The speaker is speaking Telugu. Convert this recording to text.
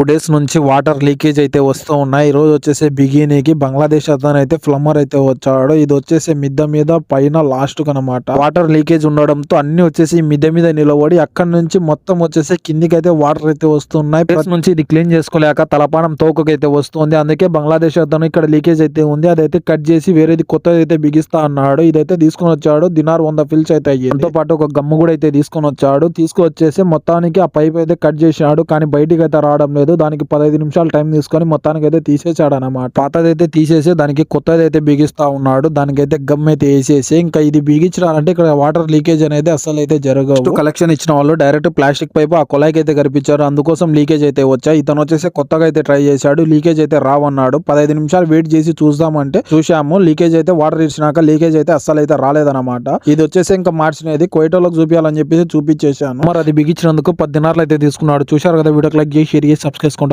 టూ డేస్ నుంచి వాటర్ లీకేజ్ అయితే వస్తూ ఉన్నాయి. ఈరోజు రోజు వచ్చేసి బిగినీకి బంగ్లాదేశ్ అతను అయితే ఫ్లమ్మర్ అయితే వచ్చాడు. ఇది వచ్చేసి మిద్ద మీద పైన లాస్ట్ కనమాట. వాటర్ లీకేజ్ ఉండడంతో అన్ని వచ్చేసి మిద్దె మీద నిలబడి అక్కడ నుంచి మొత్తం వచ్చేసి కిందికి అయితే వాటర్ అయితే వస్తున్నాయి. ప్లస్ నుంచి ఇది క్లీన్ చేసుకోలేక తలపానం తోకకైతే వస్తుంది. అందుకే బంగ్లాదేశ్ అతను ఇక్కడ లీకేజ్ అయితే ఉంది. అదైతే కట్ చేసి వేరేది కొత్తది అయితే బిగిస్తా అన్నాడు. ఇదైతే తీసుకొని వచ్చాడు. దినార్ వంద ఫిల్స్ అయితే అయ్యి దాంతో పాటు ఒక గమ్ము కూడా అయితే తీసుకొని వచ్చాడు. తీసుకొచ్చేసి మొత్తానికి ఆ పైప్ అయితే కట్ చేసినాడు కానీ బయటికి అయితే రావడం లేదు. దానికి పదహైదు నిమిషాలు టైం తీసుకొని మొత్తానికి అయితే తీసేసాడు అనమాట పాతదైతే తీసేసి దానికి కొత్తది అయితే బిగిస్తా ఉన్నాడు. దానికైతే గమ్ అయితే వేసేసి ఇంకా ఇది బిగించాలంటే ఇక్కడ వాటర్ లీకేజ్ అనేది అసలు అయితే జరగవు కలెక్షన్ ఇచ్చిన వాళ్ళు డైరెక్ట్ ప్లాస్టిక్ పైప్ ఆ కొలాయికి అయితే కనిపించారు అందుకోసం లీకేజ్ అయితే వచ్చాయి. ఇతను వచ్చేసి కొత్తగా అయితే ట్రై చేశాడు. లీకేజ్ అయితే రావన్నాడు. పదహైదు నిమిషాలు వెయిట్ చేసి చూద్దామంటే చూసాము లీకేజ్ అయితే వాటర్ ఇచ్చినాక లీకేజ్ అయితే అస్సలు అయితే రాలేదన్నమాట. ఇది వచ్చేసి ఇంకా మార్చినది కోయిటోలోకి చూపించాలని చెప్పేసి చూపించేశాను. మరి అది బిగించినందుకు పది దినార్లు అయితే తీసుకున్నాడు. చూశారు కదా? వీడియోకి లైక్ చేసి షేర్ చేసి సబ్స్క్రైబ్ ಕೇಳಿಸ್ಕೊಂಡು